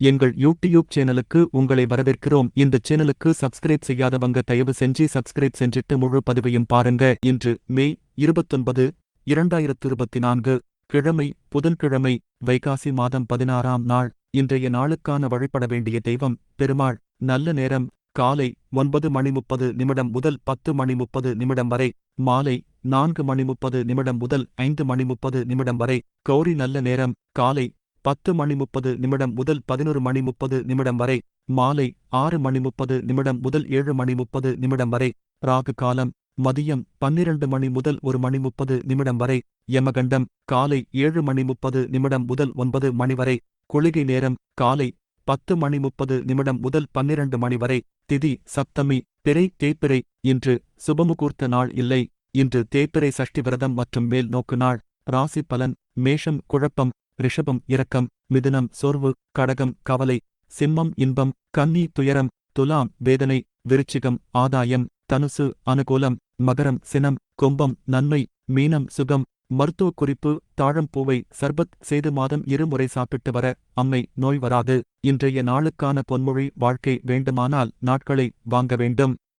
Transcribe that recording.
எங்கள் யூடியூப் சேனலுக்கு உங்களை வரவேற்கிறோம். இந்த சேனலுக்கு சப்ஸ்கிரைப் செய்யாதவங்க தயவு செஞ்சு சப்ஸ்கிரைப் செஞ்சிட்டு முழு பதிவையும் பாருங்க. இன்று மே இருபத்தொன்பது இரண்டாயிரத்து இருபத்தி நான்கு கிழமை புதன்கிழமை வைகாசி மாதம் பதினாறாம் நாள். இன்றைய நாளுக்கான வழிபட வேண்டிய தெய்வம் பெருமாள். நல்ல நேரம் காலை ஒன்பது மணி முப்பது நிமிடம் முதல் பத்து மணி முப்பது நிமிடம் வரை மாலை நான்கு மணி முப்பது நிமிடம் முதல் ஐந்து மணி முப்பது நிமிடம் வரை. கௌரி நல்ல நேரம் காலை பத்து மணி முப்பது நிமிடம் முதல் பதினொரு மணி முப்பது நிமிடம் வரை மாலை ஆறு மணி முப்பது நிமிடம் முதல் ஏழு மணி முப்பது நிமிடம் வரை ராகு காலம் மதியம் பன்னிரண்டு மணி முதல் ஒரு மணி முப்பது நிமிடம் வரை யமகண்டம் காலை ஏழு மணி முப்பது நிமிடம் முதல் ஒன்பது மணி வரை குளிகை நேரம் காலை பத்து மணி முப்பது நிமிடம் முதல் பன்னிரண்டு மணி வரை திதி சப்தமி பிறை தேய்பிறை இன்று சுபமுகூர்த்த நாள் இல்லை இன்று தேய்பிறை சஷ்டி விரதம் மற்றும் மேல் நோக்கு நாள் ராசி பலன் மேஷம் குழப்பம் ரிஷபம் இரக்கம் மிதுனம் சோர்வு கடகம் கவலை சிம்மம் இன்பம் கன்னி துயரம் துலாம் வேதனை விருச்சிகம் ஆதாயம் தனுசு அனுகூலம் மகரம் சினம் கும்பம் நன்மை மீனம் சுகம் மருத்துவ குறிப்பு தாழம்பூவை சர்பத் செய்து மாதம் இருமுறை சாப்பிட்டு வர அம்மை நோய் வராது இன்றைய நாளுக்கான பொன்மொழி வாழ்க்கை வேண்டுமானால் நாட்களை வாங்க வேண்டும்.